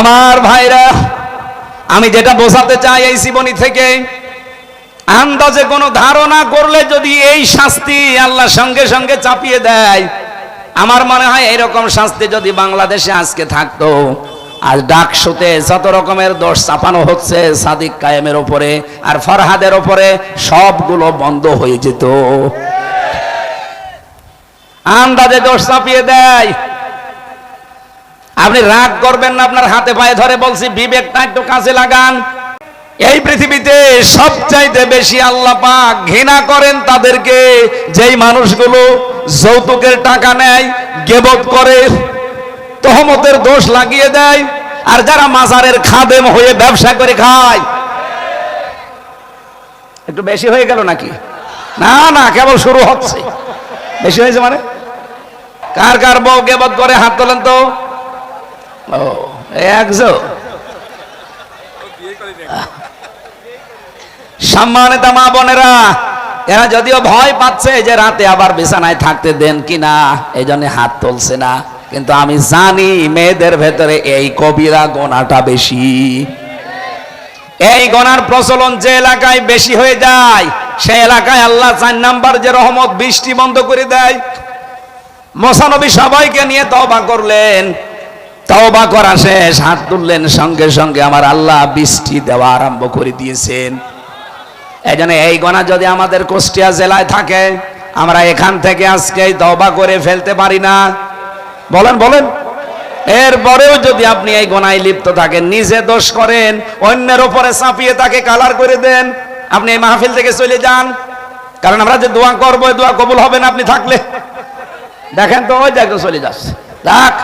আমার ভাইরা, আমি যেটা বোঝাতে চাই এই জীবনী থেকে, আন্দাজে কোনো ধারণা করলে যদি এই শাস্তি আল্লাহ সঙ্গে সঙ্গে চাপিয়ে দেয়, আমার মনে হয় এরকম শাস্তি যদি বাংলাদেশে আজকে থাকতো, আজ ডাকসুতে যত রকমের দোষ চাপানো হচ্ছে, সাদিক কায়েমের ওপরে আর ফরহাদের ওপরে, সবগুলো বন্ধ হয়ে যেত। আন্দাজে দোষ চাপিয়ে দেয় আপনি রাগ করবেন না, আপনার হাতে পায়ে ধরে বলছি বিবেকটা একটু কাজে লাগান। এই পৃথিবীতে সবচাইতে বেশি আল্লাহ পাক ঘৃণা করেন তাদেরকে, যেই মানুষগুলো যৌতুকের টাকা নেয়, গেবত করে, তহমতের দোষ লাগিয়ে দেয়, আর যারা মাজারের খাদেম হয়ে ব্যবসা করে খায়। একটু বেশি হয়ে গেল নাকি? না না, কেবল শুরু হচ্ছে। বেশি হয়েছে মানে? কার কার বউ গেবত করে, হাত তোলেন তো। ও একশো সম্মানিত মা বোনেরা, এরা যদিও ভয় পাচ্ছে যে রাতে আবার বিছানায় থাকতে দেন কিনা এই জন্য হাত তুলছে না। কিন্তু আমি জানি মেয়েদের ভেতরে এই কবিরা গোনাটা বেশি। এই গনার প্রচলন যে এলাকায় বেশি হয়ে যায়, সে এলাকায় আল্লাহ চার নাম্বার যে রহমত বৃষ্টি বন্ধ করে দেয়। মোসানবী সবাইকে নিয়ে তওবা করলেন। তওবা করা শেষ, হাত তুললেন, সঙ্গে সঙ্গে আমার আল্লাহ বৃষ্টি দেওয়া আরম্ভ করে দিয়েছেন। এই জন্য এই গণা যদি আমাদের কুষ্টিয়া জেলায় থাকে, আমরা এখান থেকে আজকে তওবা করে ফেলতে পারি না। বলেন বলেন। এরপরেও যদি আপনি এই গোনায় লিপ্ত থাকেন, নিজে দোষ করেন, অন্যের ওপরে চাপিয়ে তাকে কালার করে দেন, আপনি এই মাহফিল থেকে চলে যান। কারণ আমরা যে দোয়া করব দোয়া কবুল হবে না আপনি থাকলে। দেখেন তো, ওই জায়গায় চলে যাচ্ছে। দেখ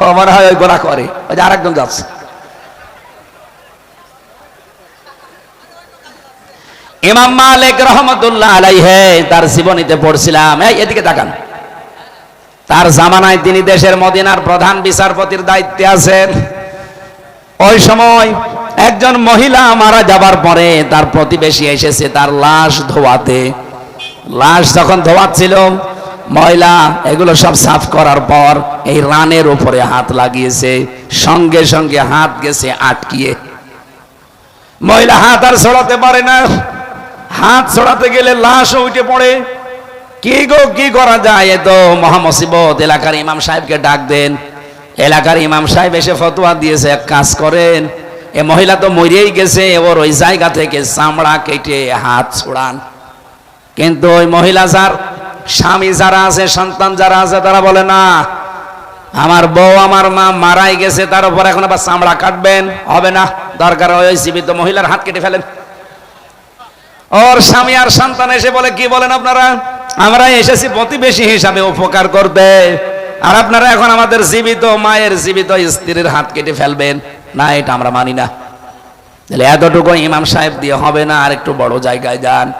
মনে হয় ওই গোনা করে। ওই যে আরেকজন যাচ্ছে। ইমাম মালিক রহমতুল্লাহ আলাইহে তার জীবনীতে পড়ছিলাম। এই, এদিকে তাকান। তার জামানায় তিনি দেশের মদিনার প্রধান বিচারপতির দায়িত্বে আছেন। ওই সময় একজন মহিলা মারা যাবার পরে তার প্রতিবেশী এসেছে তার লাশ ধোয়াতে। লাশ যখন ধোয়াচ্ছিল ময়লা, এগুলো সব সাফ করার পর এই রানের উপরে হাত লাগিয়েছে, সঙ্গে সঙ্গে হাত গেছে আটকিয়ে। মহিলা হাত আর ছড়াতে পারে না। হাত ছড়াতে গেলে লাশ উঠে পড়ে। কি গো, কি করা যায় এ তো মহামসিবত? এলাকার ইমাম সাহেবকে ডাক দেন। এলাকার ইমাম সাহেব এসে ফতোয়া দিয়েছে, এক কাজ করেন। এ মহিলা তো মরেই গেছে ওর ওই জায়গা থেকে চামড়া কেটে হাত ছোড়ান। কিন্তু ওই মহিলা যার স্বামী যারা আছে, সন্তান যারা আছে, তারা বলে, না, আমার বউ, আমার মা মারাই গেছে, তার উপর এখন আবার চামড়া কাটবেন। হবে না, দরকার ওই জীবিত মহিলার হাত কেটে ফেলেন। ওর স্বামী আর সন্তান এসে বলে, কি বলেন আপনারা? আমরা এসেছি প্রতিবেশী হিসাবে উপকার করতে। আর আপনারা এখন আমাদের জীবিত মায়ের জীবিত স্ত্রীর হাত কেটে ফেলবেন। না, এটা আমরা মানি না। তাহলে এতটুকু ইমাম সাহেব দিয়ে হবে না আর একটু বড় জায়গায় যান।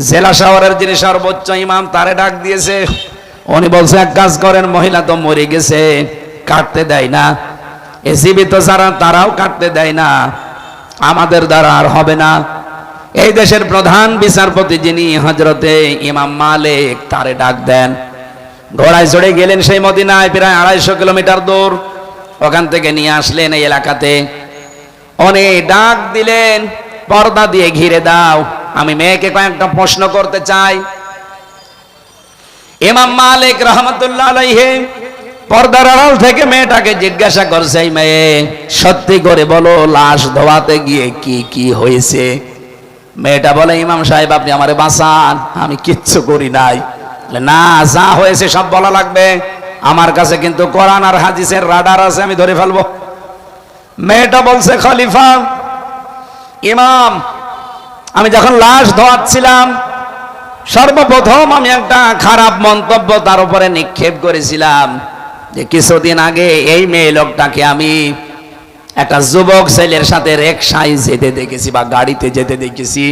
জেলা শহরের যিনি সর্বোচ্চ ইমাম, তারে ডাক দিয়েছে। উনি বলছে, এক কাজ করেন, মহিলা তো মরে গেছে, কাটতে দেয় না। এ জীবিত যারা, তারাও কাটতে দেয় না। আমাদের দ্বারা আর হবে না। এই দেশের প্রধান বিচারপতি যিনি হজরতে ইমাম মালিক, তারে ডাক দেন। ঘোড়ায় চড়ে গেলেন সেই মদিনায়, প্রায় আড়াইশো কিলোমিটার দূর। ওখান থেকে নিয়ে আসলেন এই এলাকাতে। অনেক ডাক দিলেন, পর্দা দিয়ে ঘিরে দাও। আমি মেয়েকে কয়েকটা প্রশ্ন করতে চাই। ইমাম মালিক রহমতুল্লাহ আলাইহে পর্দার আড়াল থেকে মেয়েটাকে জিজ্ঞাসা করছে, এই মেয়ে, সত্যি করে বলো, লাশ ধোয়াতে গিয়ে কি কি হয়েছে? মেয়েটা বলে, ইমাম সাহেব, আপনি আমারে বাঁচান, আমি কিচ্ছু করি নাই। না, যা হয়েছে সব বলা লাগবে। আমার কাছে কিন্তু কোরআন আর হাদিসের রাডার আছে, আমি ধরে ফেলব। মেয়েটা বলছে, খলিফা, ইমাম আমি যখন লাশ ধোয়াচ্ছিলাম, সর্বপ্রথম আমি একটা খারাপ মন্তব্য তার উপরে নিক্ষেপ করেছিলাম যে কিছুদিন আগে এই মেয়ে লোকটাকে আমি একটা যুবক ছেলের সাথে রেকশায় যেতে দেখেছি বা গাড়িতে যেতে দেখেছি।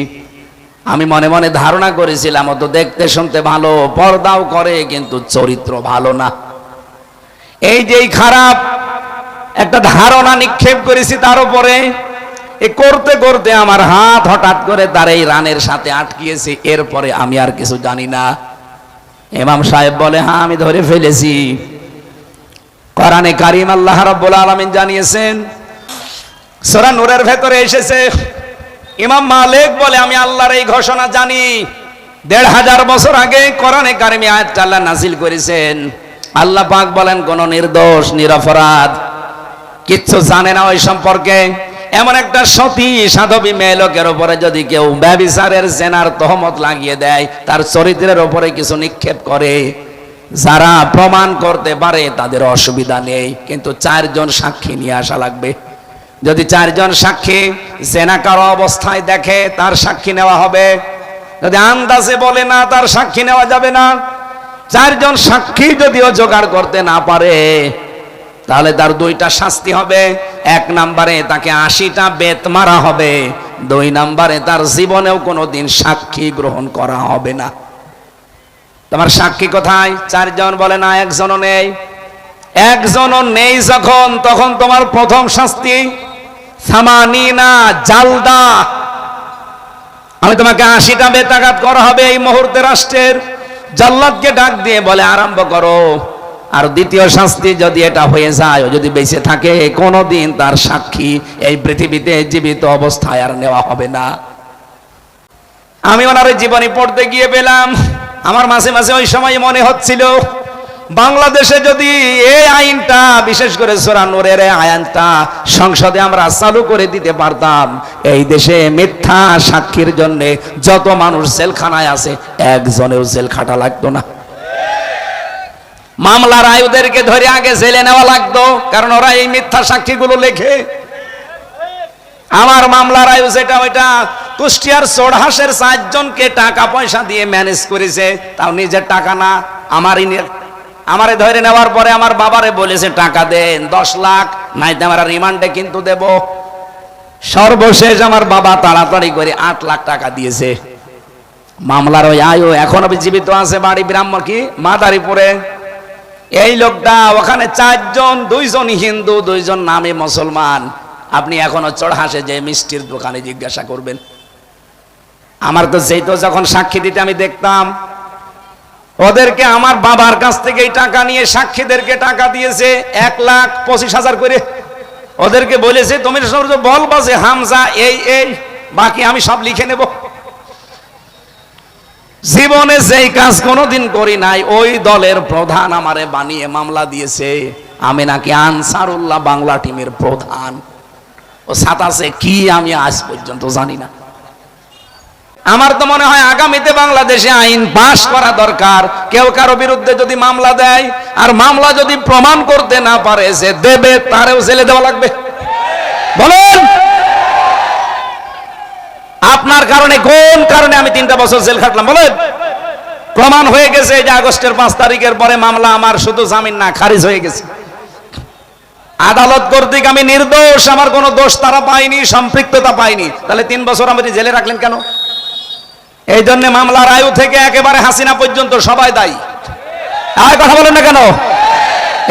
আমি মনে মনে ধারণা করেছিলাম, ও তো দেখতে শুনতে ভালো, পর্দাও করে, কিন্তু চরিত্র ভালো না। এই যে খারাপ একটা ধারণা নিক্ষেপ করেছি তার উপরে এ করতে করতে আমার হাত হঠাৎ করে এই রানের সাথে আটকিয়েছে, এরপরে আমি আর কিছু জানি না। ইমাম সাহেব বলে হ্যাঁ আমি ধরে ফেলেছি। কোরআনে কারিম আল্লাহ রাব্বুল আলামিন জানিয়েছেন, সূরা নূরের ভেতরে এসেছে, ইমাম মালিক বলে, আমি আল্লাহর এই ঘোষণা জানি। দেড় হাজার বছর আগে কোরআনে কারিমে আয়াতটা আল্লাহ নাজিল করেছেন। আল্লাহ পাক বলেন, কোন নির্দোষ, নিরপরাধ, কিচ্ছু জানে না ওই সম্পর্কে। এমন একটা সতী সাধবী মেয়ে লোকের উপরে যদি কেউ ব্যবিচারের জেনার তহমত লাগিয়ে দেয়, তার চরিত্রের উপরে কিছু নিক্ষেপ করে। যারা প্রমাণ করতে পারে, তাদের অসুবিধা নেই। কিন্তু চারজন সাক্ষী নিয়ে আসা লাগবে। যদি চারজন সাক্ষী জেনাকার অবস্থায় দেখে, তার সাক্ষী নেওয়া হবে। যদি আন্দাজে বলে না, তার সাক্ষী নেওয়া যাবে না। চারজন সাক্ষী যদিও জোগাড় করতে না পারে তাহলে তার দুইটা শাস্তি হবে। এক নাম্বারে তাকে আশিটা বেত মারা হবে। দুই নাম্বারে তার জীবনেও কোনোদিন সাক্ষী গ্রহণ করা হবে না। তোমার সাক্ষী কোথায়? চারজন বলে না, একজনও নেই। একজনও নেই যখন, তখন তোমার প্রথম শাস্তি সামানিনা জালদা। আমি তোমাকে আশিটা বেতাঘাত করা হবে এই মুহূর্তে রাষ্ট্রের। জাল্লাদকে ডাক দিয়ে বলে, আরম্ভ করো। আর দ্বিতীয় শাস্তি যদি এটা হয়ে যায় যদি বেঁচে থাকে, কোনোদিন তার সাক্ষী এই পৃথিবীতে জীবিত অবস্থায় আর নেওয়া হবে না। আমি ওনার জীবনী পড়তে গিয়ে পেলাম। আমার মাঝে মাঝে ওই সময় মনে হচ্ছিল, বাংলাদেশে যদি এই আইনটা, বিশেষ করে সোরানুরের আইনটা সংসদে আমরা চালু করে দিতে পারতাম, এই দেশে মিথ্যা সাক্ষীর জন্য যত মানুষ জেলখানায় আছে একজনেও জেল খাটা লাগতো না। মামলার আয়ুদেরকে ধরে আগে জেলে নেওয়া লাগতো, কারণ ওরা এই মিথ্যা সাক্ষীগুলো লেখে। আমার মামলার আয়ু যেটা, ওইটা কুষ্টিয়ার চোড়হাসের চারজনকে টাকা পয়সা দিয়ে ম্যানেজ করেছে, তাও নিজের টাকা না। আমারই আমারে ধরে নেওয়ার পরে আমার বাবারে বলেছে, টাকা দেন, দশ লাখ নাইতে আমার রিমান্ডে কিন্তু দেব। সর্বশেষ আমার বাবা তাড়াতাড়ি করে আট লাখ টাকা দিয়েছে। মামলার ওই আয়ু এখন জীবিত আছে বাড়ি ব্রাহ্মণ কি? মাদারীপুরে। এই লোকটা ওখানে চারজন, দুইজন হিন্দু, দুইজন নামে মুসলমান। আপনি এখনও চড়হাসে যে মিষ্টির দোকানে জিজ্ঞাসা করবেন। আমার তো সেই তো যখন সাক্ষী দিতে আমি দেখতাম, ওদেরকে আমার বাবার কাছ থেকে এই টাকা নিয়ে সাক্ষীদেরকে টাকা দিয়েছে, এক লাখ পঁচিশ হাজার করে। ওদেরকে বলেছে, তুমি সব বলবা যে হামজা, এই এই, বাকি আমি সব লিখে নেব। জীবনে যেই কাজ কোনোদিন করি নাই, ওই দলের প্রধান আমারে বানিয়ে মামলা দিয়েছে। আমি নাকি আনসারুল্লাহ বাংলা টিমের প্রধান। ও সাতাশে কি আমি আজ পর্যন্ত জানি না। আমার তো মনে হয় আগামীতে বাংলাদেশে আইন পাশ করা দরকার। কেউ কারও বিরুদ্ধে যদি মামলা দেয়, আর মামলা যদি প্রমাণ করতে না পারে, সে দেবে, তারেও জেলে দেওয়া লাগবে। বলেন! আপনার কারণে, কোন কারণে আমি তিনটা বছর জেল খাটলাম বলেন? প্রমাণ হয়ে গেছে যে আগস্টের পাঁচ তারিখের পরে মামলা আমার শুধু জামিন না, খারিজ হয়ে গেছে। আদালত কর্তৃক আমি নির্দোষ, আমার কোনো দোষ তারা পাইনি সম্পৃক্ততা পাইনি তাহলে তিন বছর আমাকে জেলে রাখলেন কেন? এই জন্য মামলার আয়ু থেকে একেবারে হাসিনা পর্যন্ত সবাই দায়ী। আর কথা বলেন না কেন?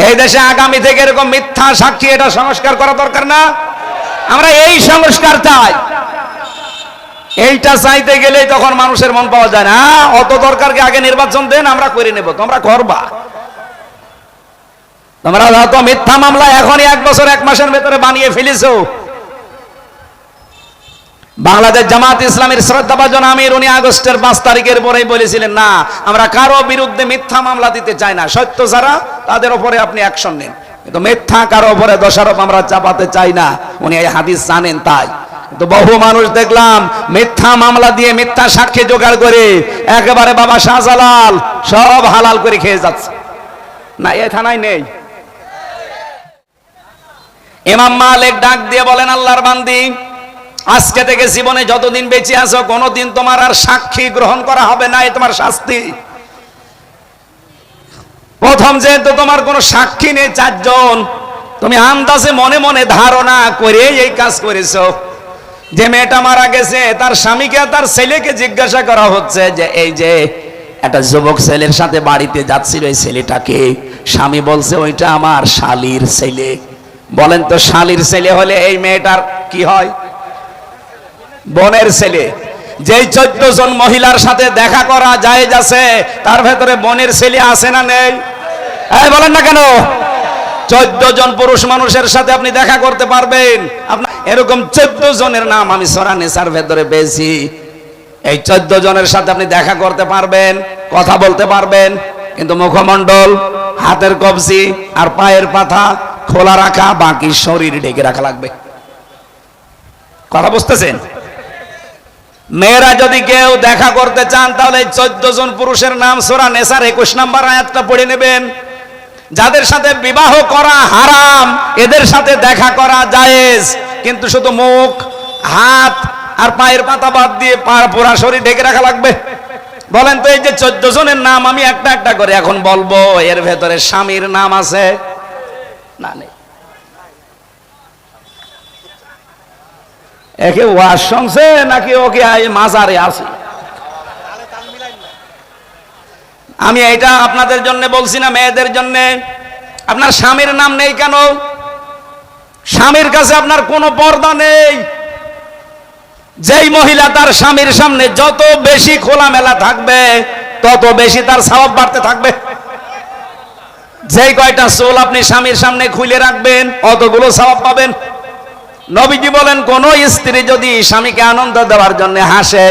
এই দেশে আগামী থেকে এরকম মিথ্যা সাক্ষী এটা সংস্কার করা দরকার না। আমরা এই সংস্কার চাই। এইটা চাইতে গেলেই তখন মানুষের মন পাওয়া যায় না। হ্যাঁ, অত দরকারকে আগে নির্বাচন দেন আমরা করে নেব। তোমরা করবা। তোমরা তো মিথ্যা মামলা এখনই এক বছর এক মাসের ভেতরে বানিয়ে ফেলেছো। বাংলাদেশ জামাত ইসলামের শ্রদ্ধাভাজন আমির উনি আগস্টের পাঁচ তারিখের পরেই বলেছিলেন না আমরা কারও বিরুদ্ধে মিথ্যা মামলা দিতে চাই না। সত্য যারা তাদের উপরে আপনি অ্যাকশন নেন। কিন্তু মিথ্যা কারও উপরে দোষারোপ আমরা চাপাতে চাই না। উনি এই হাদিস জানেন তাই। কিন্তু বহু মানুষ দেখলাম মিথ্যা মামলা দিয়ে মিথ্যা সাক্ষী জোগাড় করে একেবারে বাবা শাহজালাল সব হালাল করে খেয়ে যাচ্ছে। না, এ থানায় নেই। ইমাম মালিক ডাক দিয়ে বলেন, আল্লাহর বান্দি, আজকে থেকে জীবনে যতদিন বেঁচে আছো, কোনোদিন তোমার আর সাক্ষী গ্রহণ করা হবে না, এ তোমার শাস্তি। প্রথম যেহেতু তোমার কোনো সাক্ষী নেই চারজন, তুমি আন্দাজে মনে মনে ধারণা করে এই কাজ করেছ। যে মেয়েটা মারা গেছে, তার স্বামীকে তার ছেলেকে জিজ্ঞাসা করা হচ্ছে যে, এই যে, একটা যুবক ছেলের সাথে বাড়িতে যাচ্ছিল এই ছেলেটাকে। স্বামী বলছে, ওইটা আমার শালির ছেলে। বলেন তো, শালির ছেলে হলে এই মেয়েটার কি হয়? বোনের ছেলে। যেই চোদ্দ জন মহিলার সাথে দেখা করা যায় যাচ্ছে তার ভেতরে বোনের ছেলে আছে না নেই? বলেন না কেন? চোদ্দ জন পুরুষ মানুষের সাথে আপনি দেখা করতে পারবেন। আপনার এরকম চোদ্দ জনের নাম আমি সোরা নেশার ভেতরে পেয়েছি। এই চোদ্দ জনের সাথে আপনি দেখা করতে পারবেন, কথা বলতে পারবেন, কিন্তু মুখমণ্ডল, হাতের কবজি আর পায়ের পাতা খোলা রাখা, বাকি শরীর ঢেকে রাখা লাগবে। কথা বুঝতেছেন? মেয়েরা যদি কেউ দেখা করতে চান, তাহলে চোদ্দ জন পুরুষের নাম সোরা নেশার একুশ নাম্বার আয়াতটা পড়ে নেবেন। যাদের সাথে বিবাহ করা হারাম, এদের সাথে দেখা করা জায়েজ। কিন্তু শুধু মুখ, হাত আর পায়ের পাতা বাদ দিয়ে পুরা শরীর ঢেকে রাখা লাগবে। বলেন তো, এই যে চোদ্দ জনের নাম, আমি একটা একটা করে এখন বলব, এর ভেতরে স্বামীর নাম আছে? না নেই। একে ওয়াজ শুনছে, নাকি ওকে মাজারে আছে আমি এটা আপনাদের জন্য বলছি না, মেয়েদের জন্য। আপনার স্বামীর নাম নেই কেন? স্বামীর কাছে আপনার কোনো পর্দা নেই। যেই মহিলা তার স্বামীর সামনে যত বেশি খোলামেলা থাকবে, তত বেশি তার স্বভাব বাড়তে থাকবে। যেই কয়টা চুল আপনি স্বামীর সামনে খুলে রাখবেন, অতগুলো স্বভাব পাবেন। নবীজি বলেন, কোন স্ত্রী যদি স্বামীকে আনন্দ দেওয়ার জন্য হাসে,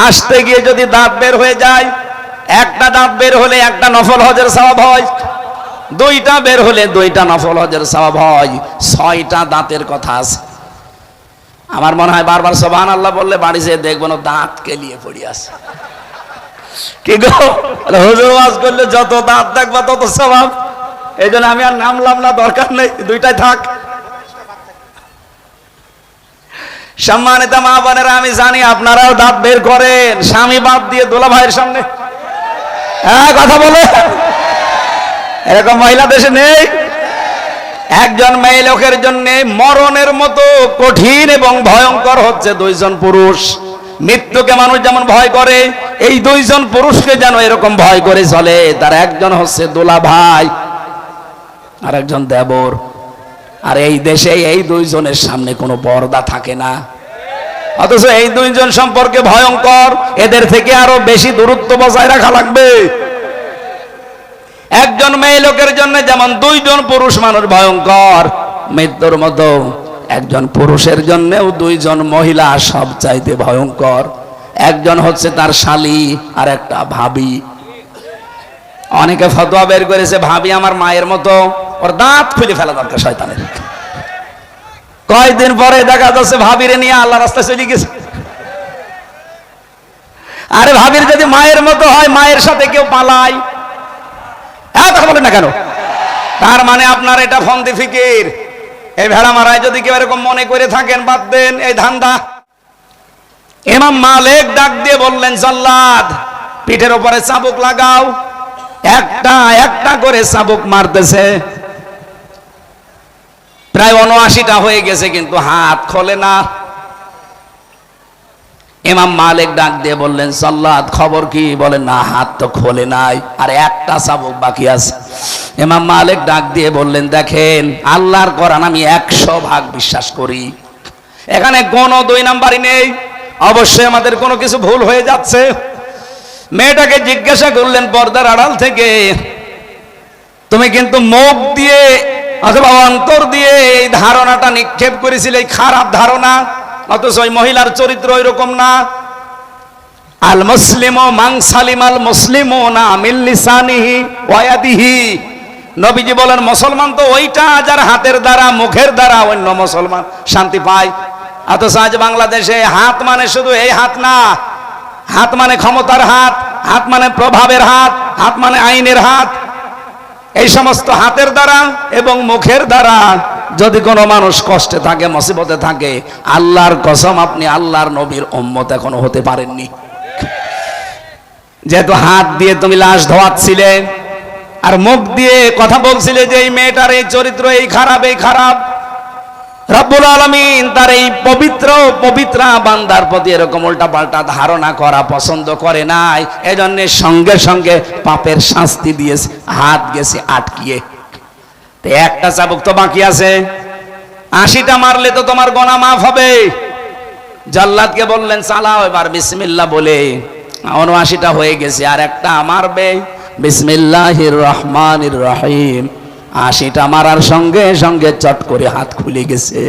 হাসতে গিয়ে যদি দাঁত বের হয়ে যায় একটা দাঁত বের হলে একটা নফল হজের স্বভাব হয়। দুইটা বের হলে দুইটা নফল হজের স্বভাব হয়। ছয়টা দাঁতের কথা আছে। আমার মনে হয় বারবার সোবান আল্লাহ বললে বাড়ি যেয়ে দেখব না, দাঁত কেলিয়ে পড়ি আছে। কি গো? করলে যত দাঁত দেখবা তত স্বভাব। এই জন্য আমি আর নামলাম না, দরকার নেই, দুইটাই থাক। সম্মানিত মা বোনেরা, আমি জানি আপনারাও দাঁত বের করেন। স্বামী বাদ দিয়ে দোলা ভাইয়ের সামনে হ্যাঁ কথা বলে। এরকম মহিলা দেশে নেই। একজন মেয়ে লোকের জন্য মরণের মতো কঠিন এবং ভয়ঙ্কর হচ্ছে দুইজন পুরুষ। মৃত্যুকে মানুষ যেমন ভয় করে, এই দুইজন পুরুষকে যেন এরকম ভয় করে চলে। তার একজন হচ্ছে দোলা ভাই আর একজন দেবর। আর এই দেশে এই দুইজনের সামনে কোনো পর্দা থাকে না। অথচ এই দুইজন সম্পর্কে ভয়ঙ্কর। এদের থেকে আরও বেশি দূরত্ব বজায় রাখা লাগবে। একজন মেয়ে লোকের জন্য যেমন দুইজন পুরুষ মানুষ ভয়ঙ্কর, মৃত্যুর মতো একজন পুরুষের জন্যও দুইজন মহিলা সব চাইতে ভয়ঙ্কর। একজন হচ্ছে তার শালী, আর একটা ভাবি। অনেকে ফতোয়া বের করেছে, ভাবি আমার মায়ের মতো, ওর দাঁত খুলে ফেলা দরকার শয়তানের। কয়েকদিন পরে দেখা যাচ্ছে ভাবিরে নিয়ে আল্লাহ রাস্তায় চলে গেছে। আরে ভাবির যদি মায়ের মতো হয়, মায়ের সাথে কেউ পালায়। হ্যাঁ কথা বলেন না কেন? তার মানে আপনার এটা ফন্দি ফিকির। এই ভেড়া মারায় যদি কেউ এরকম মনে করে থাকেন, বাদ দেন এই ধান্দা। ইমাম মালিক ডাক দিয়ে বললেন, জল্লাদ, পিঠের উপরে চাবুক লাগাও। একটা একটা করে চাবুক মারতেছে। প্রায় উনআশিটা হয়ে গেছে, কিন্তু হাত খোলে না। ইমাম মালিক ডাক দিয়ে বললেন, সাল্লাদ, খবর কি? বলেন না, হাত তো খোলে নাই, আর একটা চাবুক বাকি আছে। ইমাম মালিক ডাক দিয়ে বললেন, দেখেন, আল্লাহর কোরআন আমি একশো ভাগ বিশ্বাস করি। এখানে কোনো দুই নাম্বারই নেই। অবশ্যই আমাদের কোনো কিছু ভুল হয়ে যাচ্ছে। মেয়েটাকে জিজ্ঞাসা করলেন, পর্দার আড়াল থেকে, তুমি কিন্তু মুখ দিয়ে অথবা অন্তর দিয়ে এই ধারণাটা নিক্ষেপ করেছিলে, এই খারাপ ধারণা। অথচ ওই মহিলার চরিত্র এরকম না। আল মুসলিম মাং সালিম আল মুসলিম না মিল্লিসানিহি ওয়াদিহি নবীজি বলেন, মুসলমান তো ওইটা যার হাতের দ্বারা, মুখের দ্বারা অন্য মুসলমান শান্তি পায়। অথচ আজ বাংলাদেশে হাত মানে শুধু এই হাত না, হাত মানে ক্ষমতার হাত হাত মানে প্রভাবের হাত হাত মানে আইনের হাত। এই সমস্ত হাতের দ্বারা এবং মুখের দ্বারা যদি কোনো মানুষ কষ্টে থাকে, মুসিবতে থাকে, আল্লাহর কসম আপনি আল্লাহর নবীর উম্মত এখনও হতে পারেননি। যেহেতু হাত দিয়ে তুমি লাশ ধোয়াচ্ছিলে আর মুখ দিয়ে কথা বলছিলে যে এই মেয়েটার এই চরিত্র এই খারাপ এই খারাপ রব্বুল আলমিন তার এই পবিত্র, পবিত্রা বান্দার প্রতি এরকম উল্টা পাল্টা ধারণা করা পছন্দ করে নাই। এজন্য সঙ্গে সঙ্গে পাপের শাস্তি দিয়েছে, হাত গেছে আটকিয়ে। একটা চাবুক তো বাকি আছে। আশিটা মারলে তো তোমার গনা মাফ হবে। জাল্লাদকে বললেন, চালাও এবার বিসমিল্লা বলে। উনআশিটা হয়ে গেছে, আর একটা মারবে। বিসমিল্লাহির রহমানির রহিম। আশিটা মারার সঙ্গে সঙ্গে চট করে হাত খুলে গেছে।